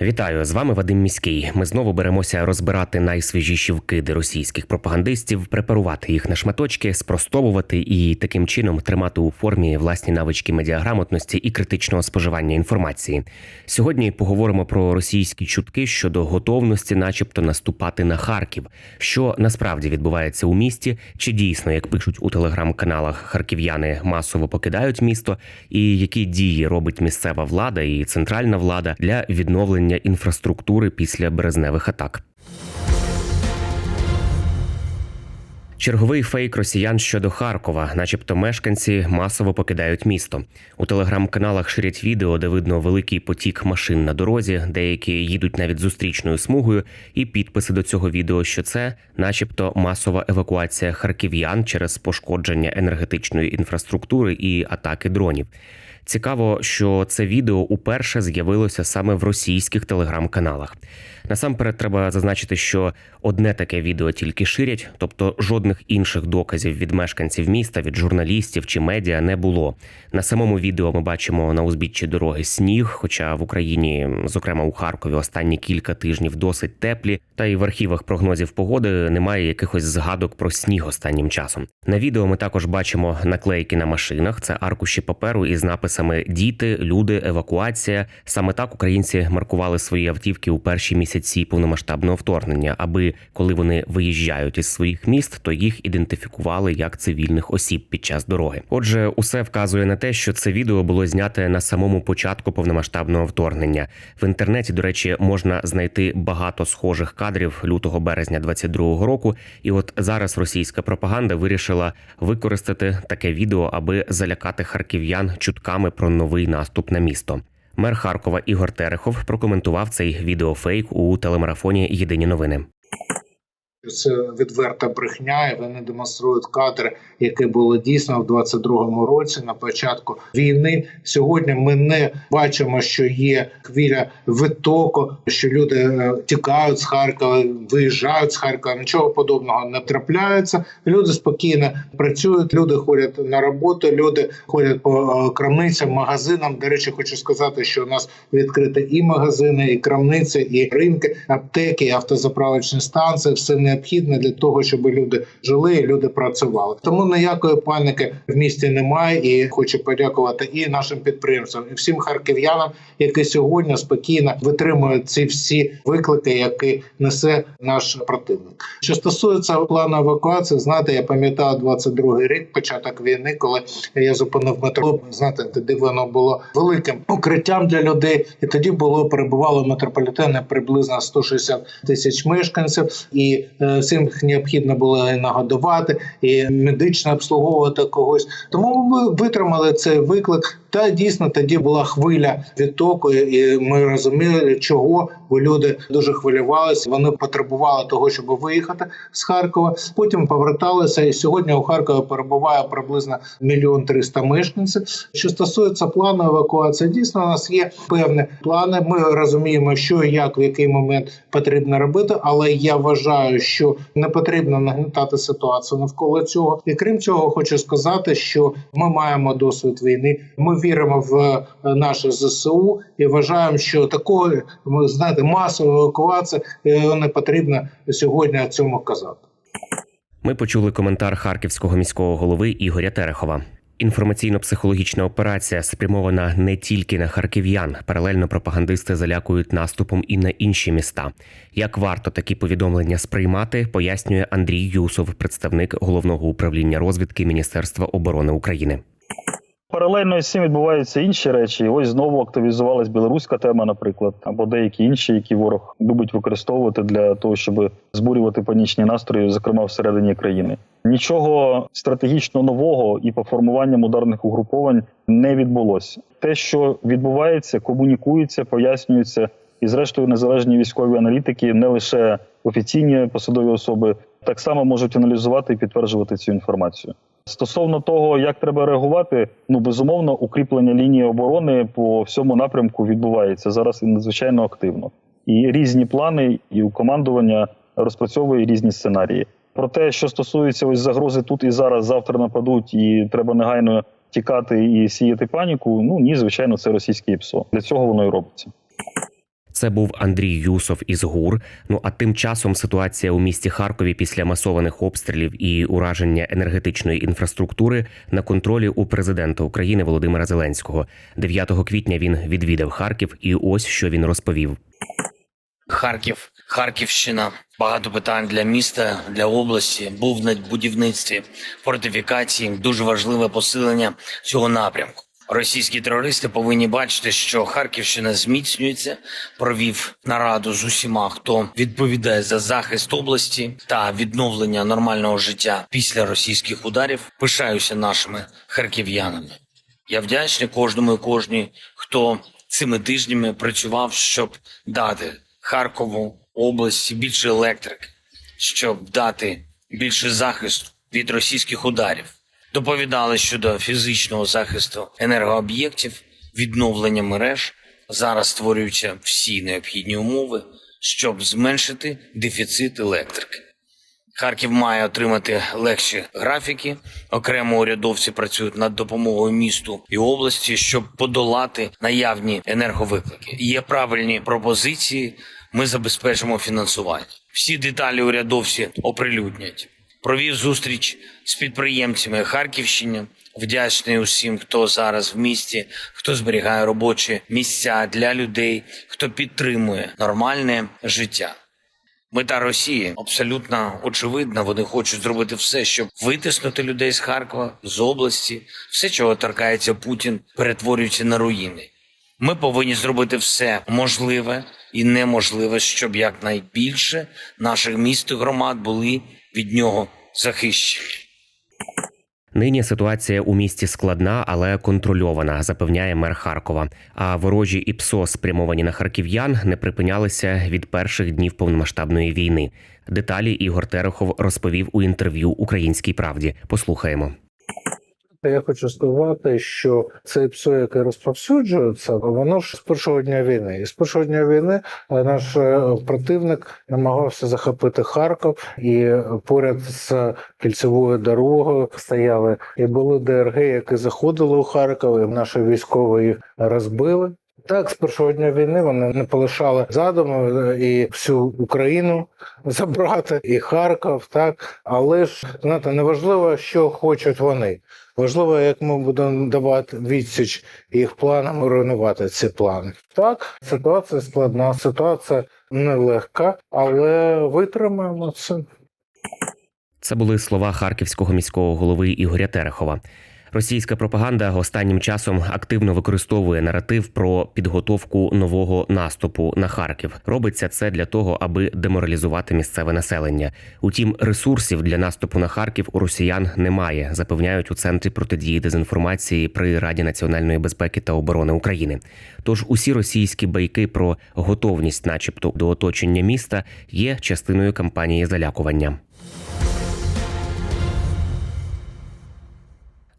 Вітаю з вами Вадим Міський. Ми знову беремося розбирати найсвіжіші вкиди російських пропагандистів, препарувати їх на шматочки, спростовувати і таким чином тримати у формі власні навички медіаграмотності і критичного споживання інформації. Сьогодні поговоримо про російські чутки щодо готовності, начебто, наступати на Харків. Що насправді відбувається у місті? Чи дійсно, як пишуть у телеграм-каналах, харків'яни масово покидають місто, і які дії робить місцева влада і центральна влада для відновлення інфраструктури після березневих атак? Черговий фейк росіян щодо Харкова, начебто мешканці масово покидають місто. У телеграм-каналах ширять відео, де видно великий потік машин на дорозі, деякі їдуть навіть зустрічною смугою, і підписи до цього відео, що це, начебто, масова евакуація харків'ян через пошкодження енергетичної інфраструктури і атаки дронів. Цікаво, що це відео уперше з'явилося саме в російських телеграм-каналах. Насамперед, треба зазначити, що одне таке відео тільки ширять, тобто жодних інших доказів від мешканців міста, від журналістів чи медіа не було. На самому відео ми бачимо на узбіччі дороги сніг, хоча в Україні, зокрема у Харкові, останні кілька тижнів досить теплі, та й в архівах прогнозів погоди немає якихось згадок про сніг останнім часом. На відео ми також бачимо наклейки на машинах. Це аркуші паперу із написами Діти, люди, евакуація. Саме так українці маркували свої автівки у перші місяці повномасштабного вторгнення, аби коли вони виїжджають із своїх міст, то їх ідентифікували як цивільних осіб під час дороги. Отже, усе вказує на те, що це відео було зняте на самому початку повномасштабного вторгнення. В інтернеті, до речі, можна знайти багато схожих кадрів лютого березня 22-го року. І от зараз російська пропаганда вирішила використати таке відео, аби залякати харків'ян чутками про новий наступ на місто. Мер Харкова Ігор Терехов прокоментував цей відеофейк у телемарафоні Єдині новини. Це відверта брехня, і вони демонструють кадри, які були дійсно в 22-му році на початку війни. Сьогодні ми не бачимо, що є хвиля витоку, що люди е, тікають з Харкова, виїжджають з Харкова. Нічого подобного не трапляється. Люди спокійно працюють, люди ходять на роботу, люди ходять по е, крамницям, магазинам. До речі, хочу сказати, що у нас відкриті і магазини, і крамниці, і ринки, аптеки, і автозаправочні станції. Все необхідне для того, щоб люди жили і люди працювали. Тому ніякої паніки в місті немає. І хочу подякувати і нашим підприємцям, і всім харків'янам, які сьогодні спокійно витримують ці всі виклики, які несе наш противник. Що стосується плану евакуації, знаєте, я пам'ятаю 22-й рік, початок війни, коли я зупинив метро. Знаєте, тоді воно було великим укриттям для людей, і тоді було перебувало в метрополітені приблизно 160 тисяч мешканців, і е, всім необхідно було і нагодувати, і медично обслуговувати когось. Тому ми витримали цей виклик. Та дійсно тоді була хвиля відтоку, і ми розуміли, чого бо люди дуже хвилювалися. Вони потребували того, щоб виїхати з Харкова. Потім поверталися, і сьогодні у Харкові перебуває приблизно мільйон триста мешканців. Що стосується плану евакуації, дійсно у нас є певні плани. Ми розуміємо, що як в який момент потрібно робити, але я вважаю, що не потрібно нагнітати ситуацію навколо цього. І крім цього, хочу сказати, що ми маємо досвід війни. Ми віримо в е, наше ЗСУ і вважаємо, що такої ми знаєте масової евакуації е, не потрібно сьогодні цьому казати. Ми почули коментар харківського міського голови Ігоря Терехова. Інформаційно-психологічна операція спрямована не тільки на харків'ян. Паралельно пропагандисти залякують наступом і на інші міста. Як варто такі повідомлення сприймати, пояснює Андрій Юсов, представник головного управління розвідки Міністерства оборони України. Паралельно з цим відбуваються інші речі. Ось знову активізувалась білоруська тема, наприклад, або деякі інші, які ворог любить використовувати для того, щоб збурювати панічні настрої, зокрема всередині країни. Нічого стратегічно нового і по формуванням ударних угруповань не відбулося. Те, що відбувається, комунікується, пояснюється І, зрештою, незалежні військові аналітики, не лише офіційні посадові особи, так само можуть аналізувати і підтверджувати цю інформацію. Стосовно того, як треба реагувати, ну безумовно, укріплення лінії оборони по всьому напрямку відбувається зараз і надзвичайно активно. І різні плани, і у командування розпрацьовує різні сценарії. Про те, що стосується ось загрози тут і зараз, завтра нападуть, і треба негайно тікати і сіяти паніку. Ну ні, звичайно, це російське ПСО. Для цього воно і робиться. Це був Андрій Юсов із ГУР. Ну а тим часом ситуація у місті Харкові після масованих обстрілів і ураження енергетичної інфраструктури на контролі у президента України Володимира Зеленського. 9 квітня він відвідав Харків, і ось що він розповів. Харків, Харківщина. Багато питань для міста, для області. Був на будівництві фортифікації. Дуже важливе посилення цього напрямку. Російські терористи повинні бачити, що Харківщина зміцнюється. Провів нараду з усіма, хто відповідає за захист області та відновлення нормального життя після російських ударів. Пишаюся нашими харків'янами. Я вдячний кожному і кожній, хто цими тижнями працював, щоб дати Харкову області більше електрики, щоб дати більше захисту від російських ударів. Доповідали щодо фізичного захисту енергооб'єктів, відновлення мереж. Зараз створюються всі необхідні умови, щоб зменшити дефіцит електрики. Харків має отримати легші графіки. Окремо урядовці працюють над допомогою місту і області, щоб подолати наявні енерговиклики. Є правильні пропозиції. Ми забезпечимо фінансування. Всі деталі урядовці оприлюднять. Провів зустріч з підприємцями Харківщини. Вдячний усім, хто зараз в місті, хто зберігає робочі місця для людей, хто підтримує нормальне життя. Мета Росії абсолютно очевидна. Вони хочуть зробити все, щоб витиснути людей з Харкова, з області. Все, чого торкається Путін, перетворюється на руїни. Ми повинні зробити все можливе і неможливе, щоб якнайбільше наших міст і громад були від нього захищені. Нині ситуація у місті складна, але контрольована, запевняє мер Харкова. А ворожі і ПСО, спрямовані на харків'ян, не припинялися від перших днів повномасштабної війни. Деталі Ігор Терехов розповів у інтерв'ю Українській правді. Послухаємо. Я хочу сказати, що це ПСО, яке розповсюджується, воно ж з першого дня війни. І з першого дня війни е, наш е, противник намагався захопити Харків, і поряд з кільцевою дорогою стояли і були ДРГ, які заходили у Харків, і наші військові їх розбили. Так, з першого дня війни вони не полишали задуму е, і всю Україну забрати, і Харків, так. Але ж знаєте, неважливо, що хочуть вони. Важливо, як ми будемо давати відсіч їх планам руйнувати ці плани. Так, ситуація складна, ситуація нелегка, але витримаємо це. Це були слова харківського міського голови Ігоря Терехова. Російська пропаганда останнім часом активно використовує наратив про підготовку нового наступу на Харків. Робиться це для того, аби деморалізувати місцеве населення. Утім, ресурсів для наступу на Харків у росіян немає, запевняють у центрі протидії дезінформації при Раді національної безпеки та оборони України. Тож усі російські байки про готовність, начебто, до оточення міста, є частиною кампанії залякування.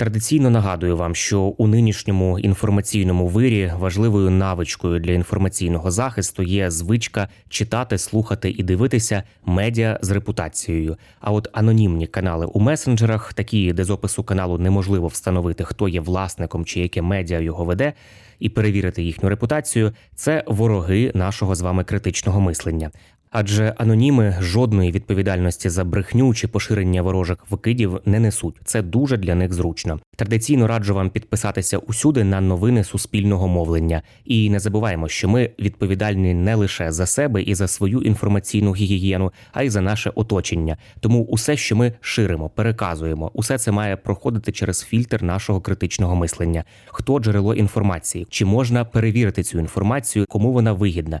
Традиційно нагадую вам, що у нинішньому інформаційному вирі важливою навичкою для інформаційного захисту є звичка читати, слухати і дивитися медіа з репутацією. А от анонімні канали у месенджерах, такі, де з опису каналу неможливо встановити, хто є власником чи яке медіа його веде, і перевірити їхню репутацію, це вороги нашого з вами критичного мислення. Адже аноніми жодної відповідальності за брехню чи поширення ворожих викидів не несуть. Це дуже для них зручно. Традиційно раджу вам підписатися усюди на новини суспільного мовлення. І не забуваємо, що ми відповідальні не лише за себе і за свою інформаційну гігієну, а й за наше оточення. Тому усе, що ми ширимо, переказуємо, усе це має проходити через фільтр нашого критичного мислення. Хто джерело інформації? Чи можна перевірити цю інформацію, кому вона вигідна?